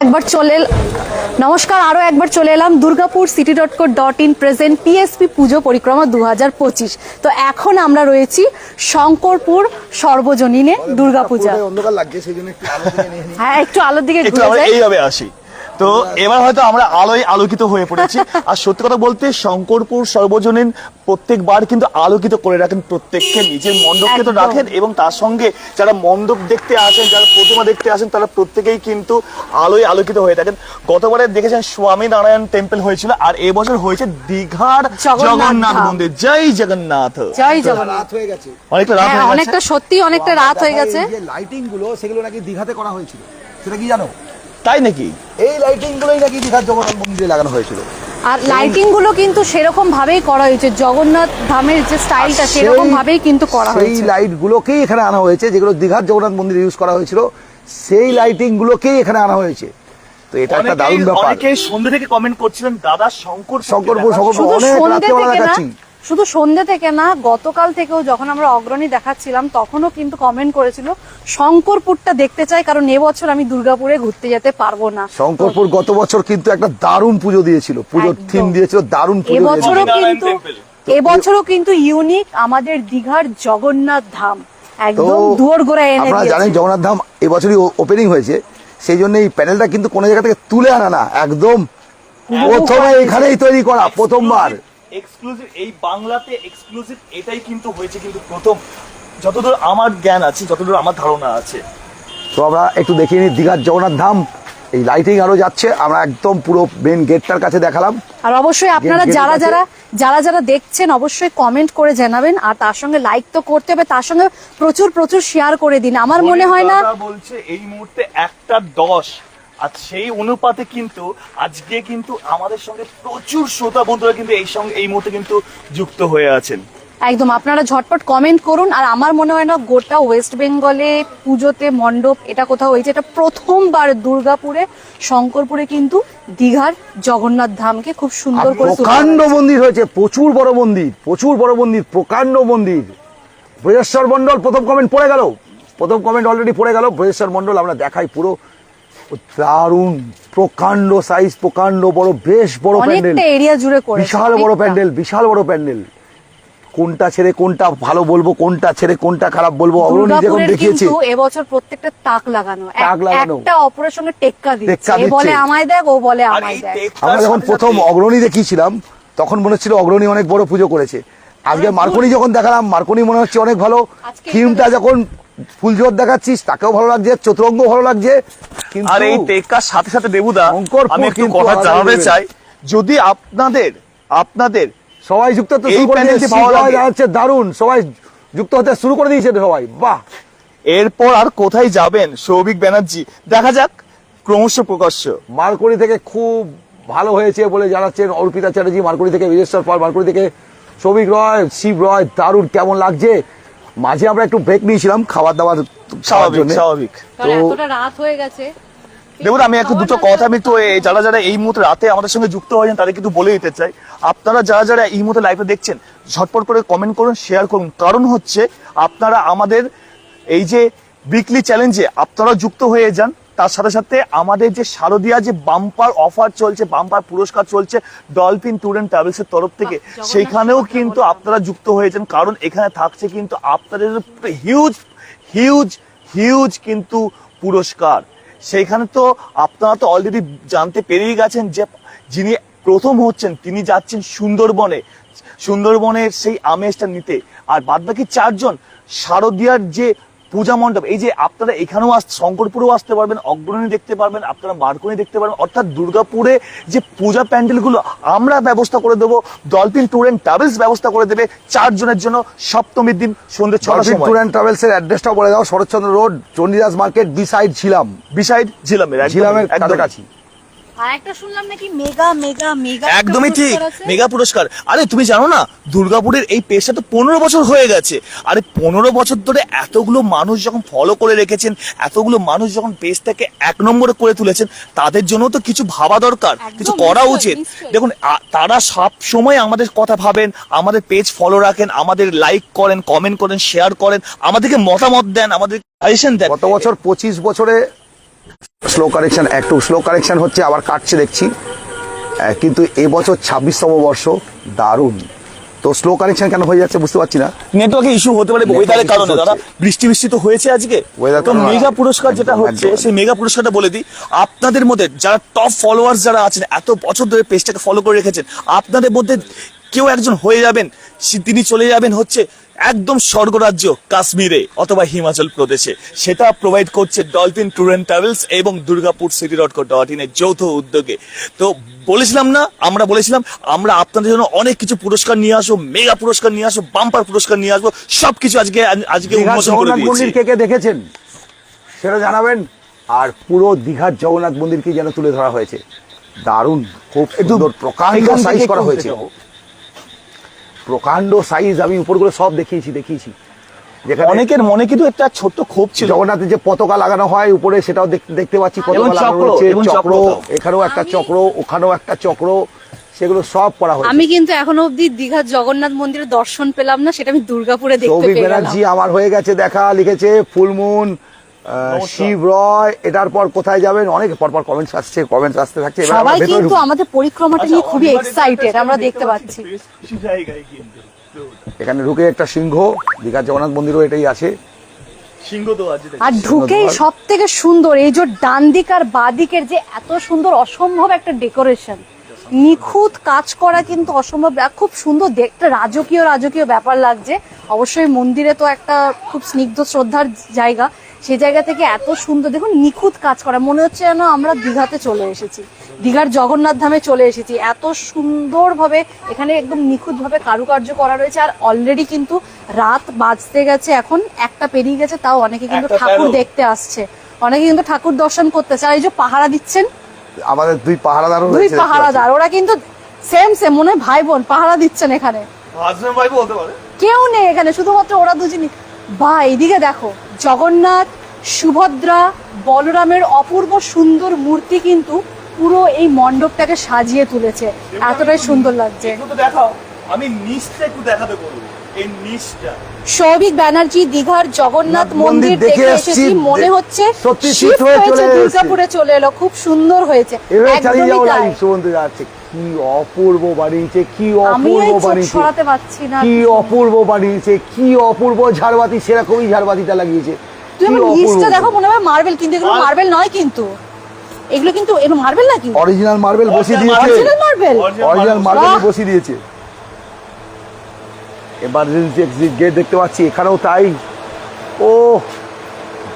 একবার চলে নমস্কার আরও একবার চলে এলাম Durgapur city dot co dot in present PSP পুজো পরিক্রমা দু হাজার পঁচিশ। তো এখন আমরা রয়েছি শঙ্করপুর সর্বজনীনে দুর্গাপূজা। হ্যাঁ একটু আলোর দিকে ঘুরে আমরা যাই। এইভাবে আসি। তো এবার হয়তো আমরা আলোয় আলোকিত হয়ে পড়েছি। আর সত্যি কথা বলতে শঙ্করপুর সর্বজনীন প্রত্যেকবার কিন্তু আলোকিত করে রাখেন প্রত্যেককে নিজের মণ্ডপকে তো রাখেন এবং তার সঙ্গে যারা মণ্ডপ দেখতে আসেন যারা প্রতিমা দেখতে আসেন তারা প্রত্যেকেই কিন্তু আলোয় আলোকিত হয়ে থাকেন। গতবারে দেখেছেন স্বামী নারায়ণ টেম্পল হয়েছিল আর এবছর হয়েছে দীঘার জগন্নাথ মন্দির। জয় জগন্নাথ। জয় জগন্নাথ। হয়ে গেছে। অনেকটা রাত হ্যাঁ গেছে। অনেকটা সত্যি অনেকটা রাত হয়ে গেছে। এই যে লাইটিংগুলো সেগুলো নাকি দিঘাতে করা হয়েছিল। সেটা কি জানো? তাই নাকি? এই লাইটিং গুলোই নাকি দীঘার জগন্নাথ মন্দিরে লাগানো হয়েছিল। আর লাইটিংগুলো কিন্তু সেরকম ভাবেই করা হয়েছে জগন্নাথ ধামের যে স্টাইলটা সেরকম ভাবেই কিন্তু করা হয়েছে। এই লাইট গুলোকেই এখানে আনা হয়েছে যেগুলো দীঘার জগন্নাথ মন্দিরে ইউজ করা হয়েছিল সেই লাইটিং গুলোকেই এখানে আনা হয়েছে। তো এটা একটা দারুণ ব্যাপার। অনেকেই সন্ধ্যে থেকে কমেন্ট করছিলেন দাদা শঙ্কর শঙ্করপুর শঙ্করপুর শুধু অনেক রাত্রেবেলা দেখাচ্ছি শুধু সন্ধ্যে থেকে না গতকাল থেকেও যখন আমরা অগ্রণী দেখাচ্ছিলাম তখনও কিন্তু কমেন্ট করেছিল শঙ্করপুরটা দেখতে চাই কারণ এবছর আমি দুর্গাপুরে ঘুরতে যেতে পারব না। শঙ্করপুর গত বছর কিন্তু একটা দারুণ পুজো দিয়েছিল পুজোর। থিম দিয়েছিল দারুণ পুজো এবছরও কিন্তু এবছরও কিন্তু ইউনিক আমাদের দীঘার জগন্নাথ ধাম। একদম দুয়ার গোড়ায় এনে আপনারা জানেন জগন্নাথ ধাম এবছরই ওপেনিং হয়েছে সেই জন্য এই প্যানেলটা কিন্তু কোনো জায়গা থেকে তুলে আনা না একদম প্রথমে এখানেই তৈরি করা প্রথমবার। এক্সক্লুসিভ এই বাংলাতে এক্সক্লুসিভ এটাই কিন্তু হয়েছে কিন্তু প্রথম। যতদূর আমার জ্ঞান আছে যতদূর আমার ধারণা আছে। তো আমরা একটু দেখিয়ে নিই দীঘার জগন্নাথ ধাম। এই লাইটিং আরও যাচ্ছে আমরা একদম পুরো মেন গেটটার কাছে দেখালাম। আর অবশ্যই আপনারা যারা যারা যারা যারা দেখছেন অবশ্যই কমেন্ট করে জানাবেন আর তার সঙ্গে লাইক তো করতে হবে তার সঙ্গে প্রচুর প্রচুর শেয়ার করে দিন। আমার মনে হয় না বলছে এই মুহূর্তে একটা দশ। আর সেই অনুপাতে কিন্তু আজকে কিন্তু আমাদের সঙ্গে প্রচুর শ্রোতা বন্ধুরা কিন্তু এই সঙ্গে এই মুহূর্তে কিন্তু যুক্ত হয়ে আছেন। একদম আপনারা ঝটপট কমেন্ট করুন আর আমার মনে হয় না গোটা ওয়েস্ট বেঙ্গলে পুজোতে মণ্ডপ এটা কোথাও হয়েছে এটা প্রথমবার দুর্গাপুরে শঙ্করপুরে কিন্তু দীঘার জগন্নাথ ধামকে খুব সুন্দর করে প্রকাণ্ড মন্দির হয়েছে প্রচুর বড় মন্দির প্রচুর বড় মন্দির প্রকাণ্ড মন্দির। বৃহস্বর মন্ডল প্রথম কমেন্ট পড়ে গেল। প্রথম কমেন্ট অলরেডি পড়ে গেল বৃহস্বর মন্ডল আমরা দেখাই পুরো দারুণ প্রকাণ্ড সাইজ প্রকাণ্ড বড় বেশ বড় প্যান্ডেল। এরিয়া জুড়ে করে বিশাল বড় প্যান্ডেল বিশাল বড় প্যান্ডেল। কোনটা ছেড়ে কোনটা ভালো বলব কোনটা ছেড়ে কোনটা খারাপ বলব অগ্রণী যেরকম দুর্গাপুরের দেখিয়েছে। কিন্তু এবছর প্রত্যেকটা তাক লাগানো তাক লাগানো। একটা অপরের সঙ্গে টেক্কা দিচ্ছে। এ বলে আমায় দেখ ও বলে আমায় দেখ। আমরা যখন প্রথম অগ্রণী দেখিয়েছিলাম তখন মনে হচ্ছিল অগ্রণী অনেক বড় পুজো করেছে। আজকে মার্কনি যখন দেখালাম মার্কনি মনে হচ্ছে অনেক ভালো। থিমটা যখন ফুলজোর দেখাচ্ছিস তাকেও ভালো লাগছে চতুরঙ্গ ভালো লাগছে। আর এই টেক্কার সাথে সাথে দেবুদা আমি একটু কথা জানাতে চাই। যদি আপনাদের আপনাদের সবাই যুক্ত হতে শুরু করে দিয়েছে সবাই দারুণ। সবাই যুক্ত হতে শুরু করে দিয়েছে সবাই। বাহ! এরপর আর কোথায় যাবেন সৌভিক ব্যানার্জি? দেখা যাক ক্রমশ প্রকাশ্য। মার্কনি থেকে খুব ভালো হয়েছে বলে জানাচ্ছেন অর্পিতা চ্যাটার্জি। মার্কনি থেকে বিজেশ্বর পাল মার্কনি থেকে সৌভিক রয় শিব রয় দারুণ কেমন লাগছে? মাঝে আমরা একটু ব্রেক নিয়েছিলাম খাবার দাবার স্বাভাবিক স্বাভাবিক। তো রাত হয়ে গেছে। দেখুন আমি একটু দুটো কথা আমি তো এই যারা যারা এই মুহূর্তে রাতে আমাদের সঙ্গে যুক্ত হয়েছেন তাদের কিন্তু বলে দিতে চাই আপনারা যারা যারা এই মুহূর্তে লাইভে দেখছেন ঝটপট করে কমেন্ট করুন শেয়ার করুন। কারণ হচ্ছে আপনারা আমাদের এই যে উইকলি চ্যালেঞ্জে আপনারা যুক্ত হয়ে যান তার সাথে সাথে আমাদের যে শারদিয়া যে বাম্পার অফার চলছে বাম্পার পুরস্কার চলছে ডলফিন ট্যুর অ্যান্ড ট্রাভেলসের তরফ থেকে সেইখানেও কিন্তু আপনারা যুক্ত হয়েছেন। কারণ এখানে থাকছে কিন্তু আপনাদের হিউজ হিউজ হিউজ কিন্তু পুরস্কার। সেইখানে তো আপনারা তো অলরেডি জানতে পেরেই গেছেন যে যিনি প্রথম হচ্ছেন তিনি যাচ্ছেন সুন্দরবনে। সুন্দরবনের সেই আমেজটা নিতে। আর বাদবাকি চারজন শারদিয়ার যে পূজা মণ্ডপ এই যে আপনারা এখানেও আস শঙ্করপুরেও আসতে পারবেন অগ্রণী দেখতে পারবেন আপনারা বারকনি দেখতে পারবেন অর্থাৎ দুর্গাপুরে যে পূজা প্যান্ডেলগুলো আমরা ব্যবস্থা করে দেবো ডলফিন ট্যুর অ্যান্ড ট্রাভেলস ব্যবস্থা করে দেবে চারজনের জন্য সপ্তমীর দিন সন্ধ্যে ছটা সময় ট্যুর অ্যান্ড ট্রাভেলস এর অ্যাড্রেসটা বলে দাও Saratchandra road Chandidas market beside Jhilam beside ঝিলামের ঝিলামের। কাছাকাছি আর একটা শুনলাম নাকি মেগা মেগা মেগা একদমই ঠিক মেগা পুরস্কার। আরে তুমি জানো না দুর্গাপুরের এই পেশা তো পনেরো বছর হয়ে গেছে। আরে পনেরো বছর ধরে এতগুলো মানুষ যখন ফলো করে রেখেছেন এতগুলো মানুষ যখন পেজটাকে এক নম্বরে করে তুলেছেন তাদের জন্য তো কিছু ভাবা দরকার কিছু করা উচিত। দেখুন তারা সব সময় আমাদের কথা ভাবেন আমাদের পেজ ফলো রাখেন আমাদের লাইক করেন কমেন্ট করেন শেয়ার করেন আমাদেরকে মতামত দেন আমাদের সাজেশন দেন। গত বছর পঁচিশ বছরে স্লো কারেকশন একটু স্লো কারেকশন হচ্ছে আবার কাটছে দেখছি। কিন্তু এবছর ছাব্বিশতম বর্ষ দারুণ। তো স্লো কারেকশন কেন হয়ে যাচ্ছে বুঝতে পারছি না। নেটওয়ার্কে ইস্যু হতে পারে ওয়েদারের কারণে। দাদা বৃষ্টি বৃষ্টি তো হয়েছে আজকে। তো মেগা পুরস্কার যেটা হচ্ছে সেই মেগা পুরস্কারটা বলে দিই। আপনাদের মধ্যে যারা টপ ফলোয়ার্স যারা আছেন এত বছর ধরে পেজটাকে ফলো করে রেখেছেন আপনাদের মধ্যে কেউ একজন হয়ে যাবেন তিনি চলে যাবেন হচ্ছে একদম স্বর্গরাজ্য কাশ্মীরে অথবা হিমাচল প্রদেশে। সেটা প্রোভাইড করছে ডলফিন ট্যুর অ্যান্ড ট্রাভেলস এবং Durgapur city dot co dot in এর যৌথ উদ্যোগে। তো বলেছিলাম না আমরা বলেছিলাম আমরা আপনাদের জন্য অনেক কিছু পুরস্কার নিয়ে আসব মেগা পুরস্কার নিয়ে আসব বাম্পার পুরস্কার নিয়ে আসব সবকিছু আজকে আজকে উন্মোচন করে দিয়েছি। কে কে দেখেছেন? সেটা জানাবেন। আর পুরো দীঘার জগন্নাথ মন্দিরকে যেন তুলে ধরা হয়েছে। দারুণ খুব সুন্দর প্রকাণ্ড সাইজ করা হয়েছে। প্রকাণ্ড সাইজ আমি উপরগুলো সব দেখিয়েছি দেখিয়েছি। যেখানে অনেকের মনে কিন্তু একটা ছোট্ট ক্ষোভ ছিল। জগন্নাথের যে পতাকা লাগানো হয় উপরে সেটাও দেখতে দেখতে পাচ্ছি পতাকা লাগানো চক্র, চক্র এখানেও একটা চক্র ওখানেও একটা চক্র সেগুলো সব করা হয়েছে। আমি কিন্তু এখনও অবধি দীঘার জগন্নাথ মন্দিরের দর্শন পেলাম না সেটা আমি দুর্গাপুরে দেখতে গেলাম ব্যানার্জি আমার হয়ে গেছে দেখা লিখেছে ফুলমুন শিব রয় এটার পর কোথায় যাবেন? অনেক পরপর কমেন্টস আসছে কমেন্টস আসতে থাকছে। সবাই কিন্তু আমাদের পরিক্রমাটা নিয়ে খুবই এক্সাইটেড আমরা দেখতে পাচ্ছি। এখানে ঢুকে একটা সিংহ দীঘার জগন্নাথ মন্দিরও এটাই আছে। সিংহ তো আছে আর ঢুকেই সব থেকে সুন্দর এই যে ডান দিক আর বাঁ দিকের যে এত সুন্দর অসম্ভব একটা ডেকোরেশন নিখুঁত কাজ করা কিন্তু অসম্ভব খুব সুন্দর দেখতে রাজকীয় রাজকীয় ব্যাপার লাগছে। অবশ্যই মন্দিরে তো একটা খুব স্নিগ্ধ শ্রদ্ধার জায়গা। সেই জায়গা থেকে এত সুন্দর দেখুন নিখুঁত কাজ করা। মনে হচ্ছে যেন আমরা দীঘাতে চলে এসেছি। দীঘার জগন্নাথ ধামে চলে এসেছি। এত সুন্দরভাবে এখানে একদম নিখুঁতভাবে কারুকার্য করা রয়েছে। আর অলরেডি কিন্তু রাত বাজতে গেছে এখন একটা পেরিয়ে গেছে তাও অনেকে কিন্তু ঠাকুর দেখতে আসছে। অনেকে কিন্তু ঠাকুর দর্শন করতে চায় আর এই যে পাহারা দিচ্ছেন? আমাদের দুই পাহারাদারও দুই পাহারাদার। ওরা কিন্তু সেম সেম মনে হয় ভাই বোন পাহারা দিচ্ছেন এখানে। কেউ নেই এখানে শুধুমাত্র ওরা দুজনই। বা এইদিকে দেখো। জগন্নাথ সুভদ্রা বলরামের অপূর্ব সুন্দর মূর্তি কিন্তু পুরো এই মণ্ডপটাকে সাজিয়ে তুলেছে। এতটাই সুন্দর লাগছে। একটু দেখাও। আমি নিচটা একটু দেখাতে বলব। সৌভিক ব্যানার্জি দীঘার জগন্নাথ মন্দির দেখে এসেছি। মনে হচ্ছে হয়ে হয়েছে দুর্গাপুরে চলে এলো। খুব সুন্দর হয়েছে। একদমই তাই। কি অপূর্ব বানিয়েছে কি অপূর্ব বানিয়েছে কি অপূর্ব বানিয়েছে কি অপূর্ব ঝাড়বাতি সেরকমই ঝাড়বাতিটা লাগিয়েছে। দেখো মনে হয় মার্বেল কিন্তু এগুলো মার্বেল নয় কিন্তু। এগুলো কিন্তু এগুলো মার্বেল নাকি? অরিজিনাল মার্বেল বসিয়ে দিয়েছে। অরিজিনাল মার্বেল অরিজিনাল মার্বেল বসিয়ে দিয়েছে। এমার্জেন্সি এক্সিট গেট দেখতে পাচ্ছি এখানেও তাই। ও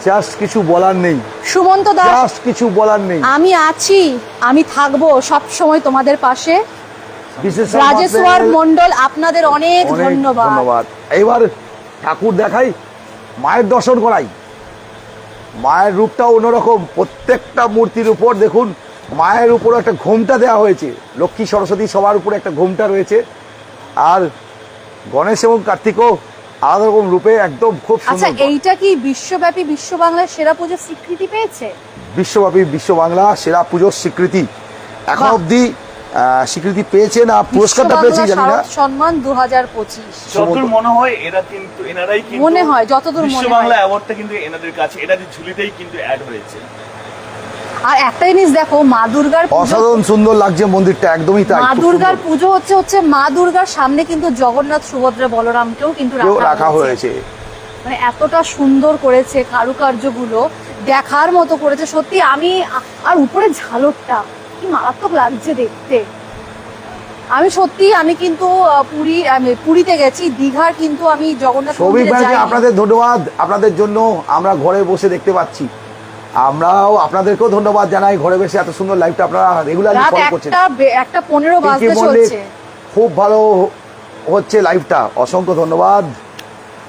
জাস্ট কিছু বলার নেই। সুমন্ত দাস জাস্ট কিছু বলার নেই। আমি আছি আমি থাকব সব সময় তোমাদের পাশে। রাজেশ্বর মন্ডল আপনাদের অনেক ধন্যবাদ। ধন্যবাদ। এবার ঠাকুর দেখাই মায়ের দর্শন করাই। মায়ের রূপটা অন্যরকম। প্রত্যেকটা মূর্তির উপর দেখুন মায়ের উপর একটা ঘোমটা দেওয়া হয়েছে। লক্ষ্মী সরস্বতী সবার উপরে একটা ঘোমটা রয়েছে। আর গণেশ এবং কার্তিকও আলাদা রকম রূপে একদম খুব আচ্ছা এইটা কি বিশ্বব্যাপী বিশ্ব বাংলার সেরা পুজোর স্বীকৃতি পেয়েছে? বিশ্বব্যাপী বিশ্ব বাংলা সেরা পুজোর স্বীকৃতি। এখন অবধি আহ, স্বীকৃতি পেয়েছে না পুরস্কারটা বিশ্ব পেয়েছি জানি না। সম্মান দু হাজার পঁচিশ। যতদূর মনে হয় এরা কিন্তু এনারাই কিন্তু মনে হয়, যতদূর মনে হয়। বাংলা অ্যাওয়ার্ডটা কিন্তু এনাদের কাছে এটা যে ঝুলিতেই কিন্তু অ্যাড হয়েছে। আর একটা জিনিস দেখো মা দুর্গার পুজো অসাধারণ সুন্দর লাগছে মন্দিরটা একদমই তাই। মা দুর্গার পুজো হচ্ছে হচ্ছে মা দুর্গার সামনে কিন্তু জগন্নাথ সুভদ্রা বলরামকেও কিন্তু রাখা হয়েছে। মানে এতটা সুন্দর করেছে কারুকার্যগুলো দেখার মতো করেছে। সত্যি আমি আর উপরে ঝালরটা কি মারাত্মক লাগছে দেখতে। আমি সত্যি আমি কিন্তু পুরী আমি পুরীতে গেছি দীঘার কিন্তু আমি জগন্নাথ। আপনাদের ধন্যবাদ। আপনাদের জন্য আমরা ঘরে বসে দেখতে পাচ্ছি। আমরাও আপনাদেরকেও ধন্যবাদ জানাই ঘরে বসে এত সুন্দর লাইভটা আপনারা রেগুলারলি ফলো করছেন একটা বে- একটা পনেরো পিঙ্কি বাজতে মল্লিক চলছে। খুব ভালো হচ্ছে লাইভটা অসংখ্য ধন্যবাদ।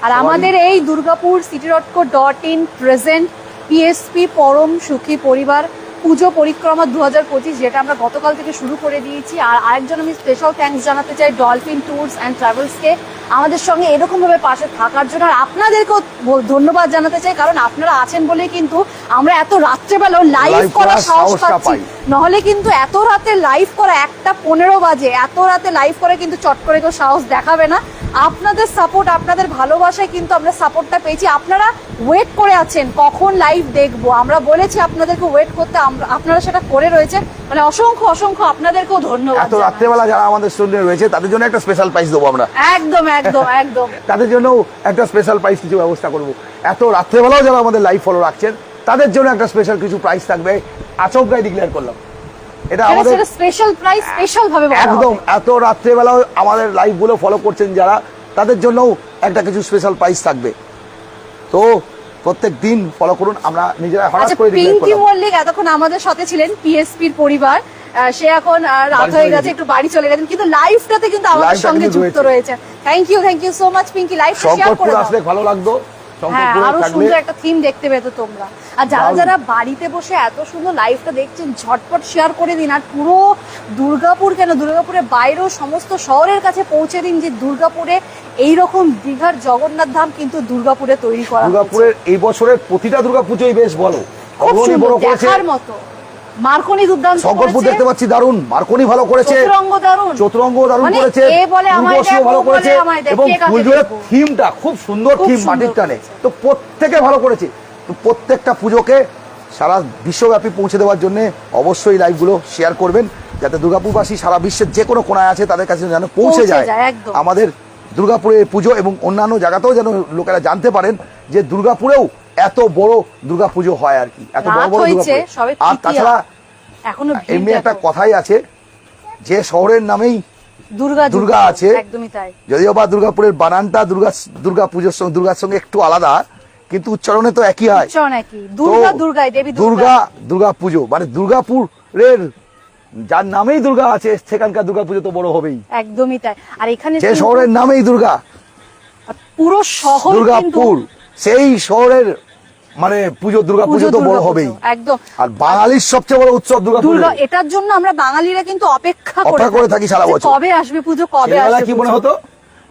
আর আমাদের এই Durgapur city dot co dot in present PSP পরম সুখী পরিবার। পুজো পরিক্রমা দু হাজার পঁচিশ যেটা আমরা গতকাল থেকে শুরু করে দিয়েছি। আর আরেকজন আমি স্পেশাল থ্যাঙ্কস জানাতে চাই ডলফিন ট্যুরস অ্যান্ড ট্রাভেলসকে আমাদের সঙ্গে এরকমভাবে পাশে থাকার জন্য আর আপনাদেরকেও ধন্যবাদ জানাতে চাই কারণ আপনারা আছেন বলেই কিন্তু আমরা এত রাত্রেবেলাও লাইভ করার সাহস পাচ্ছি। নহলে কিন্তু এত রাতে লাইভ করা একটা পনেরো বাজে এত রাতে লাইভ করে কিন্তু চট করে কেউ সাহস দেখাবে না। আপনাদের সাপোর্ট আপনাদের ভালোবাসায় কিন্তু আমরা সাপোর্টটা পেয়েছি। আপনারা ওয়েট করে আছেন কখন লাইভ দেখব? আমরা বলেছি আপনাদেরকে ওয়েট করতে আপনারা সেটা করে রয়েছে মানে অসংখ্য অসংখ্য আপনাদেরকেও ধন্যবাদ এত রাত্রেবেলা যারা আমাদের স্টুডেন্ট রয়েছে তাদের জন্য একটা স্পেশাল প্রাইস দেবো আমরা। একদম একদম একদম। তাদের জন্য একটা স্পেশাল প্রাইস কিছু ব্যবস্থা করব। এত রাত্রেবেলাও যারা আমাদের লাইভ ফলো রাখছেন তাদের জন্য একটা স্পেশাল কিছু প্রাইস থাকবে। আচমকাই ডিক্লেয়ার করলাম। এটা আমাদের স্পেশাল প্রাইস স্পেশাল ভাবে একদম এত রাত্রেবেলাও আমাদের লাইভগুলো ফলো করছেন যারা তাদের জন্যও একটা কিছু স্পেশাল প্রাইস থাকবে। তো প্রত্যেক দিন ফলো করুন আমরা নিজেরা হঠাৎ আচ্ছা করে পিঙ্কি মল্লিক এতক্ষণ আমাদের সাথে ছিলেন পিএসপির পরিবার। সে এখন রাত হয়ে গেছে। একটু বাড়ি চলে গেছেন কিন্তু লাইভটাতে কিন্তু আমাদের সঙ্গে যুক্ত রয়েছে। Thank you thank you so much Pinky live share করে আসলে ভালো লাগতো। হ্যাঁ আরও সুন্দর একটা থিম দেখতে পেতো তোমরা। আর যারা যারা বাড়িতে বসে এত সুন্দর লাইভটা দেখছেন ঝটপট শেয়ার করে দিন। আর পুরো দুর্গাপুর কেন? দুর্গাপুরের বাইরেও সমস্ত শহরের কাছে পৌঁছে দিন যে দুর্গাপুরে এইরকম দীঘার জগন্নাথ ধাম কিন্তু দুর্গাপুরে তৈরি করা দুর্গাপুরের এই বছরের প্রতিটা দুর্গাপুজোই বেশ বলো। অগ্রণী বড় করেছে। মতো। মার্কনি দুর্দান্ত শঙ্করপুর দেখতে পাচ্ছি দারুণ। মার্কনি ভালো করেছে। চতুরঙ্গ দারুণ। চতুরঙ্গ দারুণ করেছে। এ বলে আমায় উর্বশীও দেখো, ভালো করেছে। এবং ফুলজোড়ের থিমটা খুব সুন্দর থিম মাটির টানে। তো প্রত্যেকে ভালো করেছে। তো প্রত্যেকটা পুজোকে সারা বিশ্বব্যাপী পৌঁছে দেওয়ার জন্য অবশ্যই লাইভগুলো শেয়ার করবেন। যাতে দুর্গাপুরবাসী সারা বিশ্বের যে কোনো কোনায় আছে তাদের কাছে যেন পৌঁছে যায়, আমাদের দুর্গাপুরের পুজো এবং অন্যান্য জায়গাতেও যেন লোকেরা জানতে পারেন যে দুর্গাপুরেও এত বড় দুর্গাপুজো হয় আর কি। এত বড় বড় আর তাছাড়া এখনও এমনি একটা কথাই আছে যে শহরের নামেই দুর্গা দুর্গা আছে। যদিও বা দুর্গাপুরের বানানটা দুর্গা দুর্গা পুজোর সঙ্গে দুর্গার সঙ্গে একটু আলাদা কিন্তু উচ্চারণে তো একই হয়। দুর্গা দুর্গা পুজো মানে দুর্গাপুরের যার নামেই দুর্গা আছে সেখানকার দুর্গা পুজো তো বড় হবেই। একদমই তাই। আর এখানে যে শহরের নামেই দুর্গা। পুরো শহর দুর্গাপুর সেই শহরের মানে পুজো দুর্গা পুজো তো বড় হবেই। একদম। আর বাঙালির সবচেয়ে বড় উৎসব দুর্গা দুর্গা এটার জন্য আমরা বাঙালিরা কিন্তু অপেক্ষা করে থাকি সারা বছর। কবে আসবে পুজো কবে আসবে কি মনে হতো?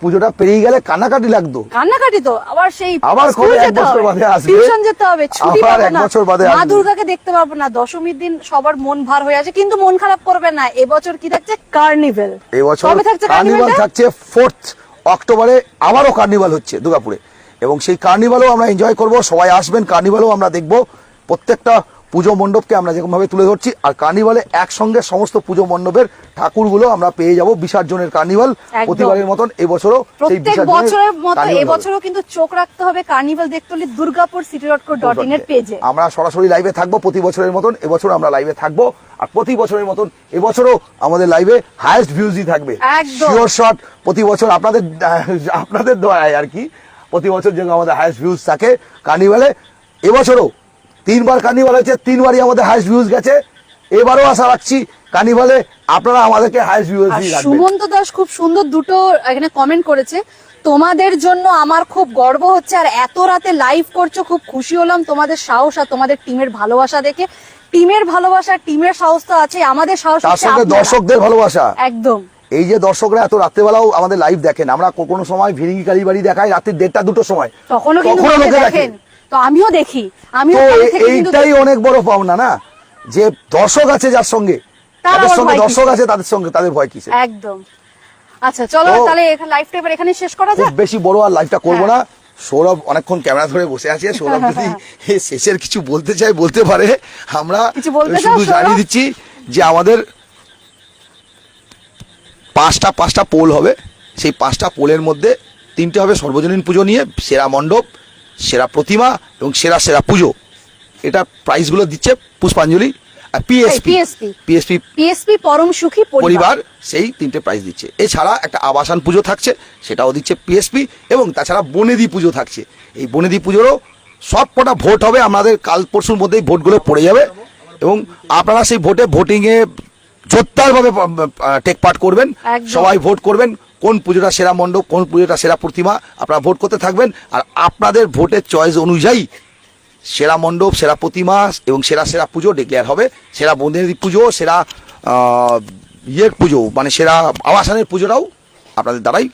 পুজোটা পেরিয়ে গেলে কান্নাকাটি লাগতো। কান্নাকাটি তো আবার সেই আবার কবে এক বছর বাদে আসবে? টিউশন যেতে হবে ছুটি পাবো এক বছর বাদে মা দুর্গাকে দেখতে পারব না দশমীর দিন সবার মন ভার হয়ে আছে কিন্তু মন খারাপ করবে না। এবছর কি থাকছে? কার্নিভেল এই বছর থাকছে কার্নিভাল থাকছে ফোর্থ অক্টোবরে আবারও কার্নিভাল হচ্ছে দুর্গাপুরে। এবং সেই কার্নিভালও আমরা এনজয় করব সবাই আসবেন কার্নিভালও আমরা দেখব। প্রত্যেকটা পুজো মণ্ডপকে আমরা যেরকম ভাবে তুলে ধরছি আর কার্নিভালে একসঙ্গে সমস্ত পুজো মণ্ডপের ঠাকুরগুলো আমরা পেয়ে যাব বিসর্জনের কার্নিভাল প্রতিবারের মতন। এবছরও প্রত্যেক বছরের মতো এবছরও কিন্তু চোখ রাখতে হবে কার্নিভাল দেখতে হলে Durgapur city dot co dot in এর পেজে আমরা সরাসরি লাইভে থাকব প্রতি বছরের মতন এবছর আমরা লাইভে থাকব। আর প্রতি বছরের মতন এবছরও আমাদের লাইভে হাইয়েস্ট ভিউজই থাকবে। শিওর শট প্রতি বছর আপনাদের আপনাদের দয়ায় আর কি প্রতি বছর যেন আমাদের হাইয়েস্ট ভিউজ থাকে কার্নিভালে এবছরও তিনবার কার্নিভাল হয়েছে তিনবারই আমাদের হাইয়েস্ট ভিউজ গেছে। এবারও আশা রাখছি কার্নিভালে আপনারা আমাদেরকে হাইয়েস্ট ভিউজ দিয়ে রাখবেন। সুমন্ত দাস খুব সুন্দর দুটো এখানে কমেন্ট করেছে। তোমাদের জন্য আমার খুব গর্ব হচ্ছে আর এত রাতে লাইভ করছ খুব খুশি হলাম। তোমাদের সাহস আর তোমাদের টিমের ভালোবাসা দেখে। টিমের ভালোবাসা টিমের সাহস তো আছে আমাদের সাহস তার সঙ্গে দর্শকদের ভালোবাসা। একদম। এই যে দর্শকরা এত রাত্রেবেলাও আমাদের লাইভ দেখেন আমরা কোনো সময় ভিড়িঙ্গি কালী বাড়ি দেখাই রাত্রি দেড়টা দুটো সময়। তখনও কিন্তু দেখেন দেখে। তো আমিও দেখি আমিও কিন্তু এইটাই অনেক বড় পাওনা না? যে দর্শক আছে যার সঙ্গে তাদের সঙ্গে দর্শক আছে তাদের সঙ্গে তাদের ভয় কিসে একদম। আচ্ছা চলো তাহলে লাইভটা এবার এখানে শেষ করা যাক? বেশি বড় আর লাইভটা করব হ্যাঁ। না। সৌরভ অনেকক্ষণ ক্যামেরা ধরে বসে আছে সৌরভ যদি শেষের কিছু বলতে চাই বলতে পারে। আমরা শুধু জানিয়ে দিচ্ছি যে আমাদের পাঁচটা পাঁচটা পোল হবে। সেই পাঁচটা পোলের মধ্যে তিনটে হবে সর্বজনীন পুজো নিয়ে সেরা মণ্ডপ সেরা প্রতিমা এবং সেরা সেরা পুজো। এটা প্রাইসগুলো দিচ্ছে পুষ্পাঞ্জলি আর পিএসপি পিএসপি পিএসপি পরম সুখী পরিবার। সেই তিনটে প্রাইজ দিচ্ছে। এছাড়া একটা আবাসন পুজো থাকছে সেটাও দিচ্ছে পিএসপি এবং তাছাড়া বনেদি পুজো থাকছে। এই বনেদি পুজোরও সব কটা ভোট হবে আমাদের কাল পরশুর মধ্যেই ভোটগুলো পড়ে যাবে এবং আপনারা সেই ভোটে ভোটিংয়ে জোরদারভাবে টেক পার্ট করবেন। সবাই ভোট করবেন। কোন পুজোটা সেরা মণ্ডপ কোন পুজোটা সেরা প্রতিমা আপনারা ভোট করতে থাকবেন। আর আপনাদের ভোটের চয়েস অনুযায়ী সেরা মণ্ডপ সেরা প্রতিমা এবং সেরা সেরা পুজো ডিক্লেয়ার হবে। সেরা বন্দেরী পুজো সেরা ইয়ের পুজো মানে সেরা আবাসনের পুজোটাও আপনাদের দ্বারাই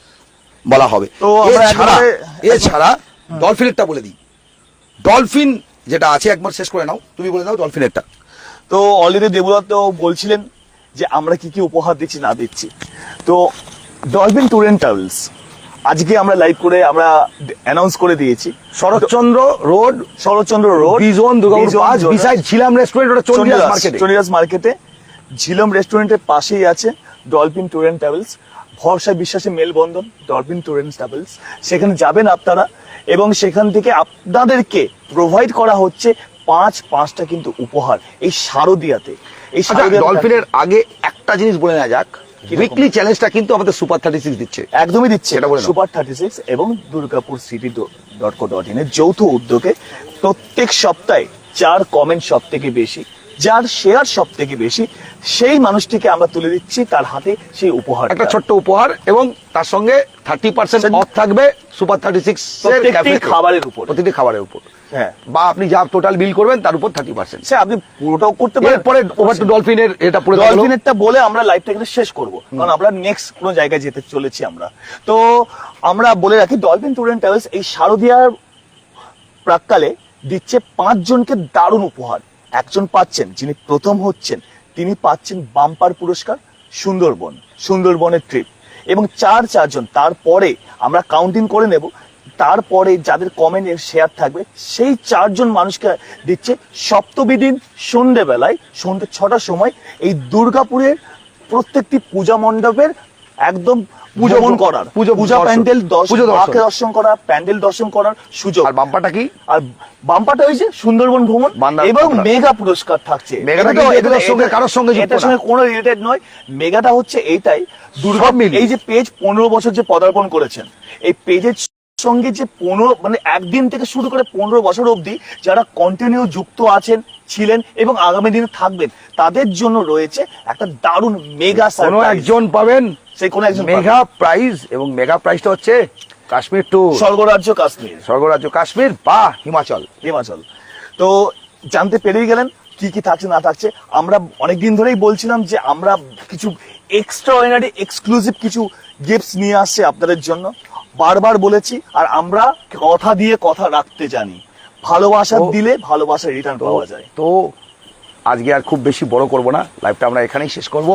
বলা হবে। তো আমরা এছাড়া এছাড়া ডলফিনেরটা বলে দিই। ডলফিন যেটা আছে একবার শেষ করে নাও। তুমি বলে দাও ডলফিনেরটা। তো অলরেডি দেবদত্ত বলছিলেন যে আমরা কি কি উপহার দিচ্ছি না দিচ্ছি। তো ডলফিন ট্যুর অ্যান্ড ট্রাভেলস আজকে আমরা লাইভ করে আমরা অ্যানাউন্স করে দিয়েছি। Saratchandra road Saratchandra road Bijan beside Jhilam restaurant ওটা চন্ডিদাস মার্কেটে চন্ডিদাস মার্কেটে ঝিলম রেস্টুরেন্টের পাশেই আছে ডলফিন ট্যুর অ্যান্ড ট্রাভেলস ভরসা বিশ্বাসে মেলবন্ধন ডলফিন ট্যুর অ্যান্ড ট্রাভেলস সেখানে যাবেন আপনারা এবং সেখান থেকে আপনাদেরকে প্রোভাইড করা হচ্ছে পাঁচ পাঁচটা কিন্তু উপহার এই শারদিয়াতে। এই আচ্ছা শারদিয়াতে ডলফিনের আগে একটা জিনিস বলে নেওয়া যাক? উইকলি চ্যালেঞ্জটা কিন্তু আমাদের সুপার থার্টি সিক্স দিচ্ছে। একদমই দিচ্ছে সেটা বলে সুপার থার্টি সিক্স এবং Durgapur city dot co dot in এর যৌথ উদ্যোগে প্রত্যেক সপ্তাহে যার কমেন্ট সব থেকে বেশি যার শেয়ার সব থেকে বেশি সেই মানুষটিকে আমরা তুলে দিচ্ছি তার হাতে সেই উপহার একটা ছোট্ট উপহার এবং তার সঙ্গে থার্টি পার্সেন্ট অফ থাকবে সুপার থার্টি সিক্স খাবারের উপর। প্রতিটি খাবারের উপর। হ্যাঁ। বা আপনি যা টোটাল বিল করবেন তার উপর থার্টি পার্সেন্ট সে আপনি পুরোটাও করতে পারেন। এরপরে ওভার টু ডলফিনের এটা পুরো ডলফিনেরটা বলে আমরা লাইভটা কিন্তু শেষ করব। কারণ আমরা নেক্সট কোনো জায়গায় যেতে চলেছি আমরা। তো আমরা বলে রাখি ডলফিন ট্যুর অ্যান্ড ট্রাভেলস এই শারদিয়ার প্রাককালে দিচ্ছে পাঁচজনকে দারুণ উপহার। একজন পাচ্ছেন যিনি প্রথম হচ্ছেন তিনি পাচ্ছেন বাম্পার পুরস্কার সুন্দরবন সুন্দরবনের ট্রিপ এবং চার চারজন তারপরে আমরা কাউন্টিং করে নেব তারপরে যাদের কমেন্ট শেয়ার থাকবে সেই চারজন মানুষকে দিচ্ছে সপ্তমী দিন সন্ধেবেলায় সন্ধ্যে ছটার সময় এই দুর্গাপুরের প্রত্যেকটি পূজা মণ্ডপের একদম পুজো ভ্রমণ করার। পূজা প্যান্ডেল দর্শন। মাকে দর্শন করা প্যান্ডেল দর্শন করার সুযোগ। আর বাম্পাটা কি? আর বাম্পাটা হয়েছে সুন্দরবন ভ্রমণ এবং। মেগা পুরস্কার থাকছে। কারোর সঙ্গে এটার সঙ্গে কোনো রিলেটেড নয়। মেগাটা হচ্ছে এইটাই। দুর্গা এই যে পেজ পনেরো বছর যে পদার্পণ করেছেন এই পেজের সঙ্গে যে পনেরো মানে একদিন থেকে শুরু করে পনেরো বছর অবধি যারা কন্টিনিউ যুক্ত আছেন ছিলেন এবং আগামী দিনে থাকবেন তাদের জন্য রয়েছে একটা দারুণ মেগা কোনো একজন পাবেন। সেই কোনো একজন মেগা প্রাইজ এবং মেগা প্রাইজটা হচ্ছে কাশ্মীর টু। স্বর্গরাজ্য কাশ্মীর। স্বর্গরাজ্য কাশ্মীর বা হিমাচল। হিমাচল। তো জানতে পেরেই গেলেন কি কি থাকছে না থাকছে। আমরা অনেকদিন ধরেই বলছিলাম যে আমরা কিছু এক্সট্রাঅর্ডিনারি এক্সক্লুসিভ কিছু গিফটস নিয়ে আসছে আপনাদের জন্য। বারবার বলেছি আর আমরা কথা দিয়ে কথা রাখতে জানি। ভালোবাসা দিলে ভালোবাসা রিটার্ন পাওয়া যায়। তো আজকে আর খুব বেশি বড় করব না লাইভটা আমরা এখানেই শেষ করব।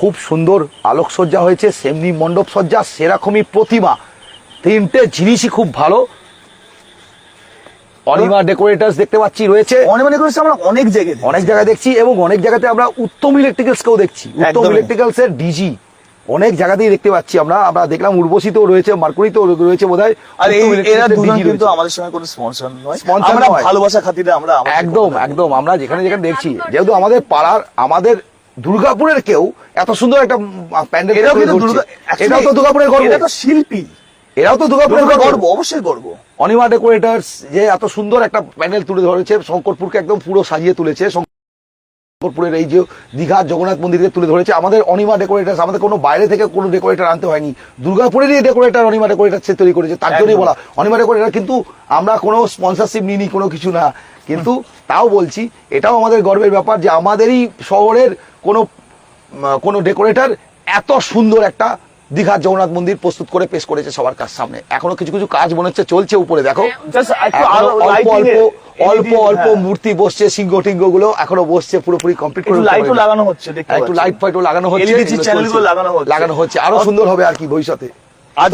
খুব সুন্দর আলোকসজ্জা হয়েছে সেমনি মণ্ডপ সজ্জা সেরকমই প্রতিমা। তিনটে জিনিসই খুব ভালো। অনিমা ডেকোরেটার্স দেখতে পাচ্ছি রয়েছে। মনে করেছি আমরা অনেক জায়গায় অনেক জায়গায় দেখছি এবং অনেক জায়গাতে আমরা উত্তম ইলেকট্রিক্যালস কেও দেখছি। উত্তম। ইলেকট্রিক্যালস এর ডিজি অনেক জায়গাতেই দেখতে পাচ্ছি আমরা। আমরা দেখলাম উর্বশীতেও রয়েছে মার্কুরিতেও রয়েছে বোধহয়। আর এরা দুজন কিন্তু। আমাদের সঙ্গে কোনো স্পন্সর নয়। নয়। ভালোবাসা খাতিরে আমরা একদম একদম। আমরা যেখানে যেখানে দেখছি যেহেতু আমাদের পাড়ার আমাদের দুর্গাপুরের কেউ এত সুন্দর একটা প্যান্ডেল এরাও এটাও তো দুর্গাপুরের গর্ব। এটা তো শিল্পী। এরাও তো দুর্গাপুরের গর্ব। গর্ব অবশ্যই গর্ব। অনিমা ডেকোরেটার্স যে এত সুন্দর একটা প্যান্ডেল তুলে ধরেছে শঙ্করপুরকে একদম পুরো সাজিয়ে তুলেছে শঙ্করপুরের এই যে দীঘা জগন্নাথ মন্দিরকে তুলে ধরেছে। আমাদের অনিমা ডেকোরেটার্স আমাদের কোনো বাইরে থেকে কোনো ডেকোরেটার আনতে হয়নি। দুর্গাপুরেরই ডেকোরেটার অনিমা ডেকোরেটার সে তৈরি করেছে তার জন্যই বলা। অনিমা ডেকোরেটার কিন্তু আমরা কোনো স্পন্সারশিপ নিইনি কোনো কিছু না। কিন্তু তাও বলছি এটাও আমাদের গর্বের ব্যাপার যে আমাদেরই শহরের কোনো কোনো ডেকোরেটার এত সুন্দর একটা দীঘার জগন্নাথ মন্দির প্রস্তুত করে পেশ করেছে সবার কাছ সামনে এখনও কিছু কিছু কাজ মনে হচ্ছে চলছে উপরে দেখো আলো- অল্প অল্প অল্প অল্প হ্যাঁ। মূর্তি বসছে সিংহ টিঙ্গগুলো এখনও বসছে পুরোপুরি কমপ্লিট করে লাইটও লাগানো হচ্ছে একটু। লাইট ফাইটও চলছে। লাগানো হচ্ছে। লাগানো হচ্ছে আরও সুন্দর হবে আর কি ভবিষ্যতে আজ